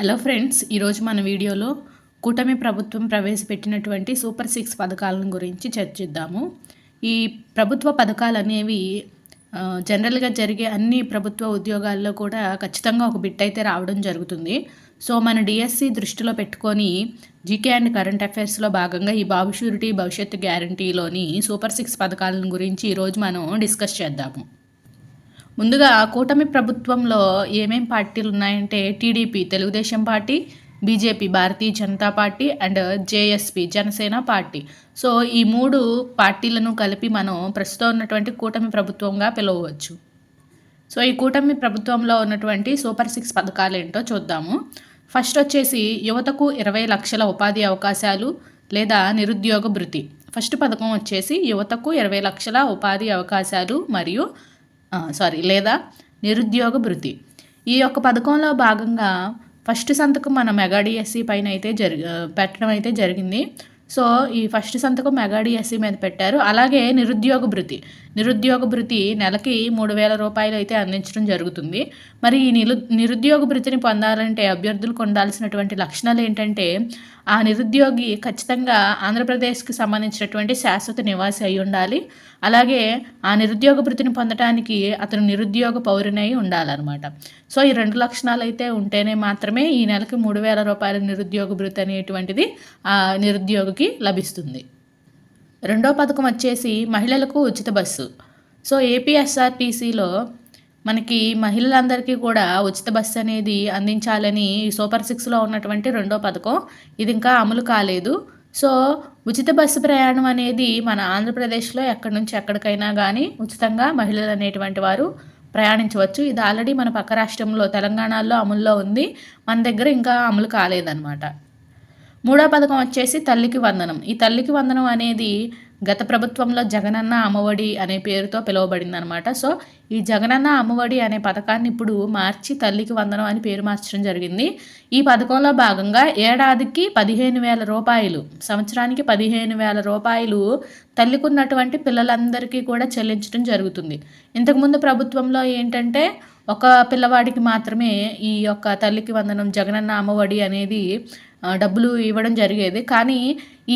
Hello friends ఈరోజు మన వీడియోలో కూటమి ప్రభుత్వం ప్రవేశపెట్టినటువంటి సూపర్ సిక్స్ పథకాలను గురించి చర్చిద్దాము. ఈ ప్రభుత్వ పథకాలు అనేవి జనరల్గా జరిగే అన్ని ప్రభుత్వ ఉద్యోగాల్లో కూడా ఖచ్చితంగా ఒక బిట్ అయితే రావడం జరుగుతుంది. సో మన డిఎస్సి దృష్టిలో పెట్టుకొని జీకే అండ్ కరెంట్ అఫైర్స్లో భాగంగా ఈ బాబు షూరిటీ భవిష్యత్తు గ్యారంటీలోని సూపర్ సిక్స్ పథకాలను గురించి ఈరోజు మనం డిస్కస్ చేద్దాము. ముందుగా కూటమి ప్రభుత్వంలో ఏమేం పార్టీలు ఉన్నాయంటే TDP Telugu Desam party BJP Bharatiya Janata party and JSP Janasena party. So ఈ మూడు పార్టీలను కలిపి మనం ప్రస్తుతం ఉన్నటువంటి కూటమి ప్రభుత్వంగా పిలవవచ్చు. సో ఈ కూటమి ప్రభుత్వంలో ఉన్నటువంటి సూపర్ సిక్స్ పథకాలు ఏంటో చూద్దాము. ఫస్ట్ వచ్చేసి యువతకు ఇరవై లక్షల ఉపాధి అవకాశాలు లేదా నిరుద్యోగ భృతి. ఫస్ట్ పథకం వచ్చేసి యువతకు ఇరవై లక్షల ఉపాధి అవకాశాలు మరియు సారీ లేదా నిరుద్యోగ భృతి. ఈ యొక్క పథకంలో భాగంగా ఫస్ట్ సంతకం మన మెగాడిఎస్సి పైన అయితే జరి పెట్టడం అయితే జరిగింది. సో ఈ ఫస్ట్ సంతకం మెగాడిఎస్సి మీద పెట్టారు. అలాగే నిరుద్యోగ భృతి. నిరుద్యోగ భృతి నెలకి మూడు వేల రూపాయలు అయితే అందించడం జరుగుతుంది. మరి ఈ నిరు నిరుద్యోగ భృతిని పొందాలంటే అభ్యర్థులకు ఉండాల్సినటువంటి లక్షణాలు ఏంటంటే ఆ నిరుద్యోగి ఖచ్చితంగా ఆంధ్రప్రదేశ్కి సంబంధించినటువంటి శాశ్వత నివాసి అయి ఉండాలి. అలాగే ఆ నిరుద్యోగ భృతిని పొందడానికి అతను నిరుద్యోగ పౌరునై ఉండాలన్నమాట. సో ఈ రెండు లక్షణాలు అయితే ఉంటేనే మాత్రమే ఈ నెలకి మూడు వేల రూపాయల నిరుద్యోగ భృతి అనేటువంటిది ఆ నిరుద్యోగికి లభిస్తుంది. రెండో పథకం వచ్చేసి మహిళలకు ఉచిత బస్సు. సో ఏపీఎస్ఆర్టీసీలో మనకి మహిళలందరికీ కూడా ఉచిత బస్సు అనేది అందించాలని సూపర్ సిక్స్లో ఉన్నటువంటి రెండో పథకం ఇది ఇంకా అమలు కాలేదు. సో ఉచిత బస్సు ప్రయాణం అనేది మన ఆంధ్రప్రదేశ్లో ఎక్కడి నుంచి ఎక్కడికైనా కానీ ఉచితంగా మహిళలు అనేటువంటి వారు ప్రయాణించవచ్చు. ఇది ఆల్రెడీ మన పక్క రాష్ట్రంలో తెలంగాణలో అమల్లో ఉంది. మన దగ్గర ఇంకా అమలు కాలేదన్నమాట. మూడో పథకం వచ్చేసి తల్లికి వందనం. ఈ తల్లికి వందనం అనేది గత ప్రభుత్వంలో జగనన్న అమ్మఒడి అనే పేరుతో పిలువబడింది అనమాట సో ఈ జగనన్న అమ్మఒడి అనే పథకాన్ని ఇప్పుడు మార్చి తల్లికి వందనం అని పేరు మార్చడం జరిగింది. ఈ పథకంలో భాగంగా ఏడాదికి పదిహేను వేల రూపాయలు సంవత్సరానికి పదిహేను వేల రూపాయలు తల్లికి ఉన్నటువంటి పిల్లలందరికీ కూడా చెల్లించడం జరుగుతుంది. ఇంతకుముందు ప్రభుత్వంలో ఏంటంటే ఒక పిల్లవాడికి మాత్రమే ఈ యొక్క తల్లికి వందనం జగనన్న అమ్మఒడి అనేది డబ్బులు ఇవ్వడం జరిగేది. కానీ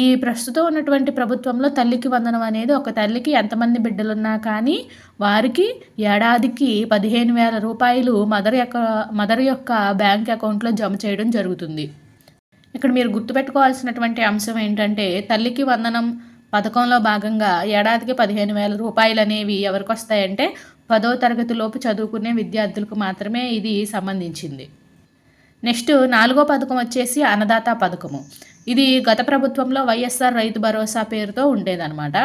ఈ ప్రస్తుతం ఉన్నటువంటి ప్రభుత్వంలో తల్లికి వందనం అనేది ఒక తల్లికి ఎంతమంది బిడ్డలున్నా కానీ వారికి ఏడాదికి పదిహేను వేల రూపాయలు మదర్ యొక్క మదర్ యొక్క బ్యాంక్ అకౌంట్లో జమ చేయడం జరుగుతుంది. ఇక్కడ మీరు గుర్తుపెట్టుకోవాల్సినటువంటి అంశం ఏంటంటే తల్లికి వందనం పథకంలో భాగంగా ఏడాదికి పదిహేను వేల రూపాయలు అనేవి ఎవరికి వస్తాయంటే పదో తరగతిలోపు చదువుకునే విద్యార్థులకు మాత్రమే ఇది సంబంధించింది. నెక్స్ట్ నాలుగో పథకం వచ్చేసి అన్నదాత పథకము. ఇది గత ప్రభుత్వంలో వైఎస్ఆర్ రైతు భరోసా పేరుతో ఉండేదన్నమాట.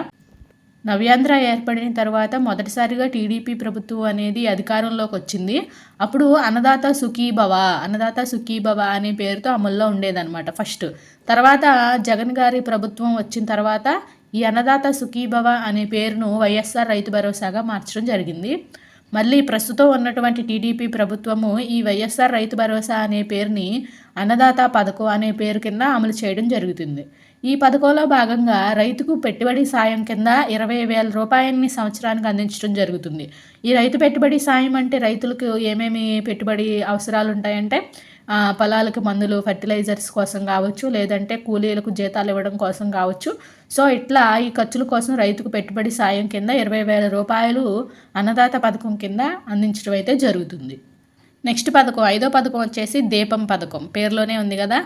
నవ్యాంధ్ర ఏర్పడిన తర్వాత మొదటిసారిగా టీడీపీ ప్రభుత్వం అనేది అధికారంలోకి వచ్చింది. అప్పుడు అన్నదాత సుఖీభవ అన్నదాత సుఖీభవ అనే పేరుతో అమల్లో ఉండేదన్నమాట ఫస్ట్. తర్వాత జగన్ గారి ప్రభుత్వం వచ్చిన తర్వాత ఈ అన్నదాత సుఖీభవ అనే పేరును వైఎస్ఆర్ రైతు భరోసాగా మార్చడం జరిగింది. మళ్ళీ ప్రస్తుతం ఉన్నటువంటి టీడీపీ ప్రభుత్వము ఈ వైఎస్ఆర్ రైతు భరోసా అనే పేరుని అన్నదాత పథకం అనే పేరు కింద అమలు చేయడం జరుగుతుంది. ఈ పథకంలో భాగంగా రైతుకు పెట్టుబడి సాయం కింద ఇరవై వేల రూపాయలని సంవత్సరానికి అందించడం జరుగుతుంది. ఈ రైతు పెట్టుబడి సాయం అంటే రైతులకు ఏమేమి పెట్టుబడి అవసరాలు ఉంటాయంటే పొలాలకు మందులు ఫర్టిలైజర్స్ కోసం కావచ్చు లేదంటే కూలీలకు జీతాలు ఇవ్వడం కోసం కావచ్చు. సో ఇట్లా ఈ ఖర్చుల కోసం రైతుకు పెట్టుబడి సాయం కింద ఇరవై వేల రూపాయలు అన్నదాత పథకం కింద అందించడం అయితే జరుగుతుంది. నెక్స్ట్ పథకం ఐదో పథకం వచ్చేసి దీపం పథకం. పేరులోనే ఉంది కదా.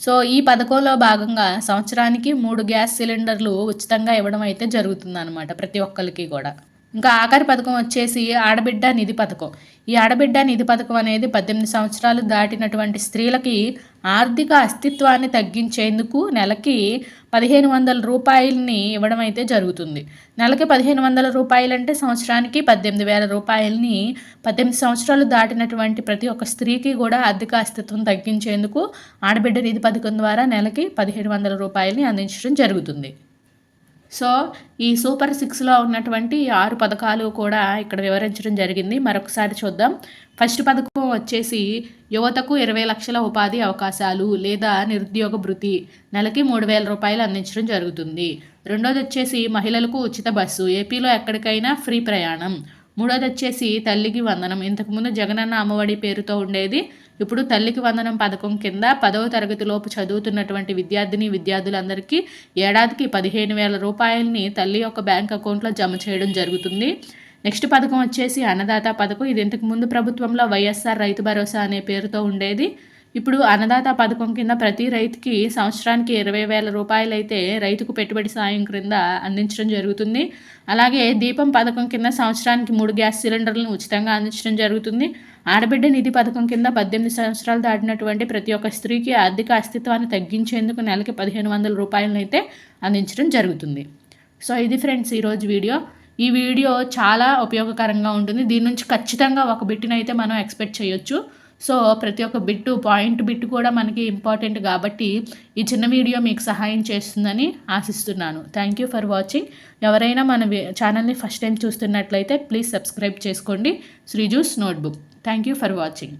సో ఈ పథకంలో భాగంగా సంవత్సరానికి మూడు గ్యాస్ సిలిండర్లు ఉచితంగా ఇవ్వడం అయితే జరుగుతుందన్నమాట ప్రతి ఒక్కరికి కూడా. ఇంకా ఆఖరి పథకం వచ్చేసి ఆడబిడ్డ నిధి పథకం. ఈ ఆడబిడ్డ నిధి పథకం అనేది పద్దెనిమిది సంవత్సరాలు దాటినటువంటి స్త్రీలకి ఆర్థిక అస్తిత్వాన్ని తగ్గించేందుకు నెలకి పదిహేను వందల రూపాయలని ఇవ్వడం అయితే జరుగుతుంది. నెలకి పదిహేను వందల రూపాయలు అంటే సంవత్సరానికి పద్దెనిమిది వేల రూపాయలని పద్దెనిమిది సంవత్సరాలు దాటినటువంటి ప్రతి ఒక్క స్త్రీకి కూడా ఆర్థిక అస్తిత్వం తగ్గించేందుకు ఆడబిడ్డ నిధి పథకం ద్వారా నెలకి పదిహేను వందల రూపాయలని అందించడం జరుగుతుంది. సో ఈ సూపర్ సిక్స్లో ఉన్నటువంటి ఆరు పథకాలు కూడా ఇక్కడ వివరించడం జరిగింది. మరొకసారి చూద్దాం. ఫస్ట్ పథకం వచ్చేసి యువతకు ఇరవై లక్షల ఉపాధి అవకాశాలు లేదా నిరుద్యోగ భృతి నెలకి మూడు వేల రూపాయలు అందించడం జరుగుతుంది. రెండోది వచ్చేసి మహిళలకు ఉచిత బస్సు ఏపీలో ఎక్కడికైనా ఫ్రీ ప్రయాణం. మూడోది వచ్చేసి తల్లికి వందనం. ఇంతకుముందు జగనన్న అమ్మఒడి పేరుతో ఉండేది ఇప్పుడు తల్లికి వందనం పథకం కింద పదవ తరగతిలోపు చదువుతున్నటువంటి విద్యార్థిని విద్యార్థులందరికీ ఏడాదికి పదిహేను వేల రూపాయలని తల్లి యొక్క బ్యాంక్ అకౌంట్లో జమ చేయడం జరుగుతుంది. నెక్స్ట్ పథకం వచ్చేసి అన్నదాత పథకం. ఇది ఇంతకు ముందు ప్రభుత్వంలో వైఎస్ఆర్ రైతు భరోసా అనే పేరుతో ఉండేది. ఇప్పుడు అన్నదాత పథకం కింద ప్రతి రైతుకి సంవత్సరానికి ఇరవై వేల రూపాయలు అయితే రైతుకు పెట్టుబడి సాయం క్రింద అందించడం జరుగుతుంది. అలాగే దీపం పథకం కింద సంవత్సరానికి మూడు గ్యాస్ సిలిండర్లను ఉచితంగా అందించడం జరుగుతుంది. ఆడబిడ్డ నిధి పథకం కింద పద్దెనిమిది సంవత్సరాలు దాటినటువంటి ప్రతి ఒక్క స్త్రీకి ఆర్థిక అస్తిత్వాన్ని తగ్గించేందుకు నెలకి పదిహేను వందల రూపాయలను అయితే అందించడం జరుగుతుంది. సో ఇది ఫ్రెండ్స్ ఈరోజు వీడియో. ఈ వీడియో చాలా ఉపయోగకరంగా ఉంటుంది. దీని నుంచి ఖచ్చితంగా ఒక బిట్ని మనం ఎక్స్పెక్ట్ చేయొచ్చు. సో ప్రతి ఒక్క బిట్టు పాయింట్ బిట్ కూడా మనకి ఇంపార్టెంట్ కాబట్టి ఈ చిన్న వీడియో మీకు సహాయం చేస్తుందని ఆశిస్తున్నాను. థ్యాంక్ యూ ఫర్ వాచింగ్ ఎవరైనా మన ఛానల్ని ఫస్ట్ టైం చూస్తున్నట్లయితే ప్లీజ్ సబ్స్క్రైబ్ చేసుకోండి. శ్రీజూస్ notebook. Thank you for watching